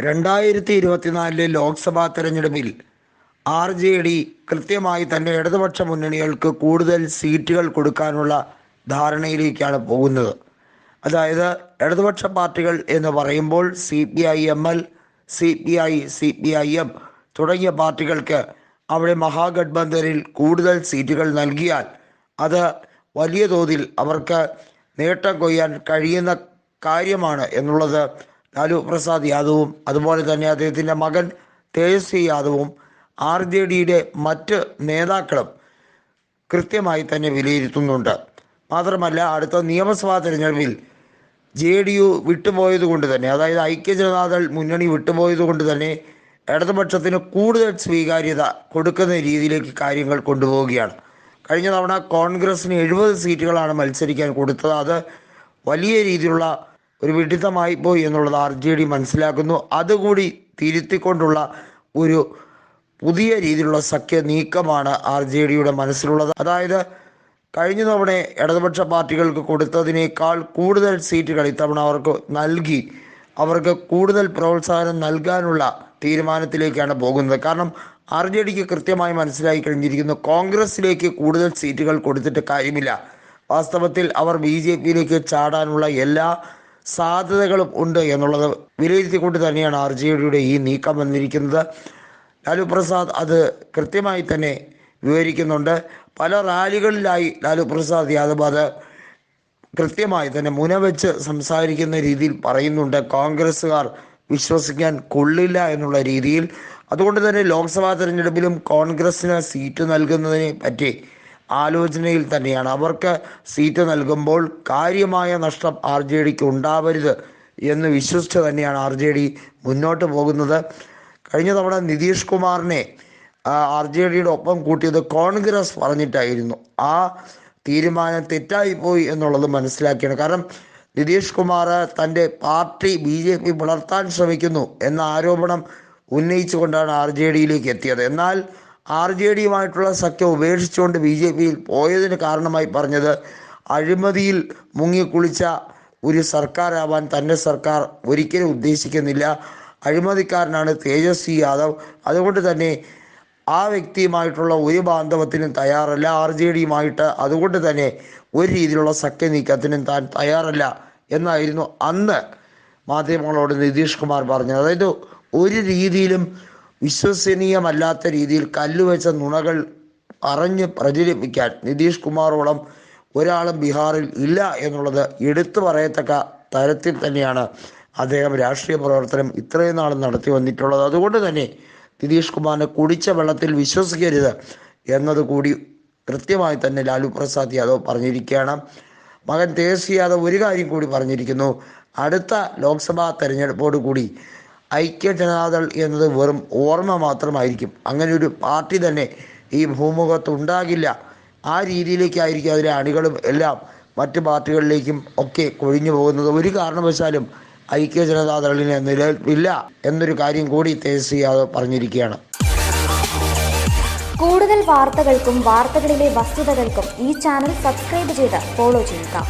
രണ്ടായിരത്തി ഇരുപത്തിനാലിലെ ലോക്സഭാ തെരഞ്ഞെടുപ്പിൽ ആർ ജെ ഡി കൃത്യമായി തന്നെ ഇടതുപക്ഷ മുന്നണികൾക്ക് കൂടുതൽ സീറ്റുകൾ കൊടുക്കാനുള്ള ധാരണയിലേക്കാണ് പോകുന്നത്. അതായത് ഇടതുപക്ഷ പാർട്ടികൾ എന്ന് പറയുമ്പോൾ C P I M L C P I C P I M തുടങ്ങിയ പാർട്ടികൾക്ക് അവിടെ മഹാഗഡ്ബന്ധനിൽ കൂടുതൽ സീറ്റുകൾ നൽകിയാൽ അത് വലിയ തോതിൽ അവർക്ക് നേട്ടം കൊയ്യാൻ കഴിയുന്ന കാര്യമാണ് എന്നുള്ളത് ലാലു പ്രസാദ് യാദവും അതുപോലെ തന്നെ അദ്ദേഹത്തിന്റെ മകൻ തേജസ്വി യാദവും ആർ ജെ ഡിയുടെ മറ്റ് നേതാക്കളും കൃത്യമായി തന്നെ വിലയിരുത്തുന്നുണ്ട്. മാത്രമല്ല അടുത്ത നിയമസഭാ തെരഞ്ഞെടുപ്പിൽ ജെ ഡി യു വിട്ടുപോയത് കൊണ്ട് തന്നെ അതായത് ഐക്യജനതാദൾ മുന്നണി വിട്ടുപോയത് കൊണ്ട് തന്നെ ഇടതുപക്ഷത്തിന് കൂടുതൽ സ്വീകാര്യത കൊടുക്കുന്ന രീതിയിലേക്ക് കാര്യങ്ങൾ കൊണ്ടുപോവുകയാണ്. കഴിഞ്ഞ തവണ കോൺഗ്രസിന് എഴുപത് സീറ്റുകളാണ് മത്സരിക്കാൻ കൊടുത്തത്. അത് വലിയ രീതിയിലുള്ള ഒരു വിഡിത്തമായി പോയി എന്നുള്ളത് ആർ ജെ ഡി മനസ്സിലാക്കുന്നു. അതുകൂടി തിരുത്തിക്കൊണ്ടുള്ള ഒരു പുതിയ രീതിയിലുള്ള സഖ്യ നീക്കമാണ് ആർ ജെ ഡിയുടെ മനസ്സിലുള്ളത്. അതായത് കഴിഞ്ഞ തവണ ഇടതുപക്ഷ പാർട്ടികൾക്ക് കൊടുത്തതിനേക്കാൾ കൂടുതൽ സീറ്റുകൾ ഇത്തവണ അവർക്ക് നൽകി. അവർക്ക് കൂടുതൽ പ്രോത്സാഹനം നൽകാനുള്ള തീരുമാനത്തിലേക്കാണ് പോകുന്നത്. കാരണം ആർ ജെ ഡിക്ക് കൃത്യമായി മനസ്സിലായി കഴിഞ്ഞിരിക്കുന്നു കോൺഗ്രസിലേക്ക് കൂടുതൽ സീറ്റുകൾ കൊടുത്തിട്ട് കാര്യമില്ല. വാസ്തവത്തിൽ അവർ ബി ജെ പിയിലേക്ക് ചാടാനുള്ള എല്ലാ സാധ്യതകളും ഉണ്ട് എന്നുള്ളത് വിലയിരുത്തിക്കൊണ്ട് തന്നെയാണ് ആർ ജെ ഡിയുടെ ഈ നീക്കം വന്നിരിക്കുന്നത്. ലാലു പ്രസാദ് അത് കൃത്യമായി തന്നെ വിവരിക്കുന്നുണ്ട്. പല റാലികളിലായി ലാലു പ്രസാദ് യാദവ് അത് കൃത്യമായി തന്നെ മുനവെച്ച് സംസാരിക്കുന്ന രീതിയിൽ പറയുന്നുണ്ട്. കോൺഗ്രസ്സുകാർ വിശ്വസിക്കാൻ കൊള്ളില്ല എന്നുള്ള രീതിയിൽ. അതുകൊണ്ട് തന്നെ ലോക്സഭാ തെരഞ്ഞെടുപ്പിലും കോൺഗ്രസ്സിന് സീറ്റ് നൽകുന്നതിനെ പറ്റി ആലോചനയിൽ തന്നെയാണ്. അവർക്ക് സീറ്റ് നൽകുമ്പോൾ കാര്യമായ നഷ്ടം ആർ ജെ ഡിക്ക് ഉണ്ടാവരുത് എന്ന് വിശ്വസിച്ച് തന്നെയാണ് ആർ ജെ ഡി മുന്നോട്ട് പോകുന്നത്. കഴിഞ്ഞ തവണ നിതീഷ് കുമാറിനെ ആർ ജെ ഡിയുടെ ഒപ്പം കൂട്ടിയത് കോൺഗ്രസ് പറഞ്ഞിട്ടായിരുന്നു. ആ തീരുമാനം തെറ്റായിപ്പോയി എന്നുള്ളത് മനസ്സിലാക്കിയാണ്. കാരണം നിതീഷ് കുമാർ തന്റെ പാർട്ടി ബി ജെ പി പുലർത്താൻ ശ്രമിക്കുന്നു എന്ന ആരോപണം ഉന്നയിച്ചുകൊണ്ടാണ് ആർ ജെ ഡിയിലേക്ക് എത്തിയത്. എന്നാൽ ആർ ജെ ഡിയുമായിട്ടുള്ള സഖ്യം ഉപേക്ഷിച്ചുകൊണ്ട് ബി ജെ പിയിൽ പോയതിന് കാരണമായി പറഞ്ഞത് അഴിമതിയിൽ മുങ്ങിക്കുളിച്ച ഒരു സർക്കാരാവാൻ തന്റെ സർക്കാർ ഒരിക്കലും ഉദ്ദേശിക്കുന്നില്ല. അഴിമതിക്കാരനാണ് തേജസ്വി യാദവ്. അതുകൊണ്ട് തന്നെ ആ വ്യക്തിയുമായിട്ടുള്ള ഒരു ബാന്ധവത്തിനും തയ്യാറല്ല. ആർ ജെ ഡിയുമായിട്ട് അതുകൊണ്ട് തന്നെ ഒരു രീതിയിലുള്ള സഖ്യ നീക്കത്തിനും താൻ തയ്യാറല്ല എന്നായിരുന്നു അന്ന് മാധ്യമങ്ങളോട് നിതീഷ് കുമാർ പറഞ്ഞത്. അതായത് ഒരു രീതിയിലും വിശ്വസനീയമല്ലാത്ത രീതിയിൽ കല്ലുവെച്ച നുണകൾ പറഞ്ഞ് പ്രചരിപ്പിക്കാൻ നിതീഷ് കുമാറോളം ഒരാളും ബീഹാറിൽ ഇല്ല എന്നുള്ളത് എടുത്തു പറയത്തക്ക തരത്തിൽ തന്നെയാണ് അദ്ദേഹം രാഷ്ട്രീയ പ്രവർത്തനം ഇത്രയും നാൾ നടത്തി വന്നിട്ടുള്ളത്. അതുകൊണ്ട് തന്നെ നിതീഷ് കുമാറിനെ കുടിച്ച വെള്ളത്തിൽ വിശ്വസിക്കരുത് എന്നതുകൂടി കൃത്യമായി തന്നെ ലാലു പ്രസാദ് യാദവ് പറഞ്ഞിരിക്കുകയാണ്. മകൻ തേജസ്വി യാദവ് ഒരു കാര്യം കൂടി പറഞ്ഞിരിക്കുന്നു. അടുത്ത ലോക്സഭാ തെരഞ്ഞെടുപ്പോടു കൂടി ഐക്യ ജനതാദൾ എന്നത് വെറും ഓർമ്മ മാത്രമായിരിക്കും. അങ്ങനെ ഒരു പാർട്ടി തന്നെ ഈ ഭൂമുഖത്ത് ഉണ്ടാകില്ല ആ രീതിയിലേക്കായിരിക്കും അതിലെ അണികളും എല്ലാം മറ്റ് പാർട്ടികളിലേക്കും ഒക്കെ കൊഴിഞ്ഞു പോകുന്നത്. ഒരു കാരണവശാലും ഐക്യ ജനതാദളിന് നിലനിൽപ്പില്ല എന്നൊരു കാര്യം കൂടി തേജസ്വി യാദവ് പറഞ്ഞിരിക്കുകയാണ്. കൂടുതൽ വാർത്തകൾക്കും വാർത്തകളിലെ വസ്തുതകൾക്കും ഈ ചാനൽ സബ്സ്ക്രൈബ് ചെയ്ത് ഫോളോ ചെയ്യുക.